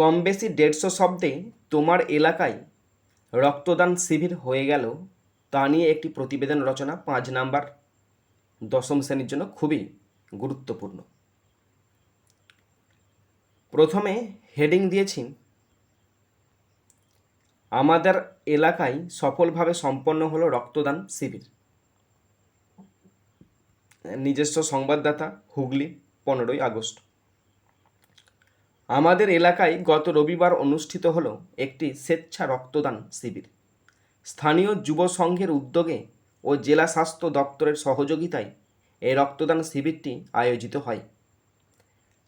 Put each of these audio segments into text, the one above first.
কম বেশি দেড়শো শব্দে তোমার এলাকায় রক্তদান শিবির হয়ে গেল তা নিয়ে একটি প্রতিবেদন রচনা পাঁচ নাম্বার। দশম শ্রেণির জন্য খুবই গুরুত্বপূর্ণ। প্রথমে হেডিং দিয়েছি, আমাদের এলাকায় সফলভাবে সম্পন্ন হলো রক্তদান শিবির। নিজস্ব সংবাদদাতা হুগলি, পনেরোই আগস্ট। আমাদের এলাকায় গত রবিবার অনুষ্ঠিত হল একটি স্বেচ্ছা রক্তদান শিবির। স্থানীয় যুব সংঘের উদ্যোগে ও জেলা স্বাস্থ্য দপ্তরের সহযোগিতায় এই রক্তদান শিবিরটি আয়োজিত হয়।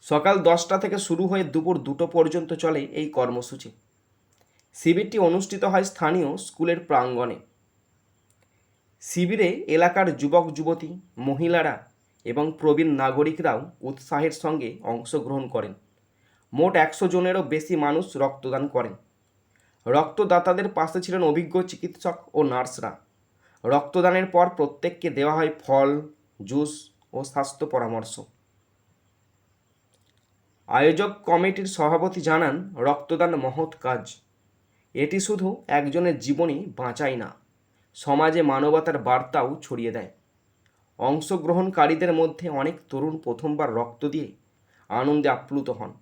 সকাল দশটা থেকে শুরু হয়ে দুপুর দুটো পর্যন্ত চলে এই কর্মসূচি। শিবিরটি অনুষ্ঠিত হয় স্থানীয় স্কুলের প্রাঙ্গণে। শিবিরে এলাকার যুবক, যুবতী, মহিলারা এবং প্রবীণ নাগরিকরাও উৎসাহের সঙ্গে অংশগ্রহণ করেন। মোট একশো জনেরও বেশি মানুষ রক্তদান করেন। রক্তদাতাদের পাশে ছিলেন অভিজ্ঞ চিকিৎসক ও নার্সরা। রক্তদানের পর প্রত্যেককে দেওয়া হয় ফল, জুস ও স্বাস্থ্য পরামর্শ। আয়োজক কমিটির সভাপতি জানান, রক্তদান মহৎ কাজ। এটি শুধু একজনের জীবনই বাঁচায় না, সমাজে মানবতার বার্তাও ছড়িয়ে দেয়। অংশগ্রহণকারীদের মধ্যে অনেক তরুণ প্রথমবার রক্ত দিয়ে আনন্দে আপ্লুত হন।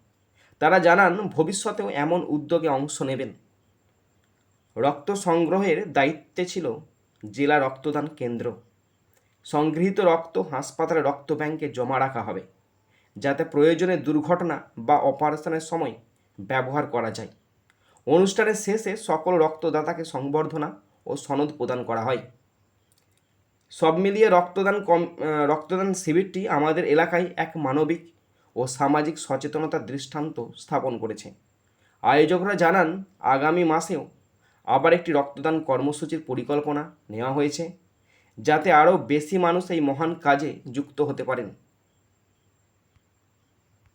তারা জানান, ভবিষ্যতেও এমন উদ্যোগে অংশ নেবেন। রক্ত সংগ্রহের দায়িত্বে ছিল জেলা রক্তদান কেন্দ্র। সংগৃহীত রক্ত হাসপাতালে রক্ত ব্যাংকে জমা রাখা হবে, যাতে প্রয়োজনে দুর্ঘটনা বা অপারেশনের সময় ব্যবহার করা যায়। অনুষ্ঠানের শেষে সকল রক্তদাতাকে সংবর্ধনা ও সনদ প্রদান করা হয়। সব মিলিয়ে রক্তদান কম রক্তদান শিবিরটি আমাদের এলাকায় এক মানবিক ও সামাজিক সচেতনতার দৃষ্টান্ত স্থাপন করেছে। আয়োজকরা জানান, আগামী মাসেও আবার একটি রক্তদান কর্মসূচির পরিকল্পনা নেওয়া হয়েছে, যাতে আরও বেশি মানুষ এই মহান কাজে যুক্ত হতে পারেন।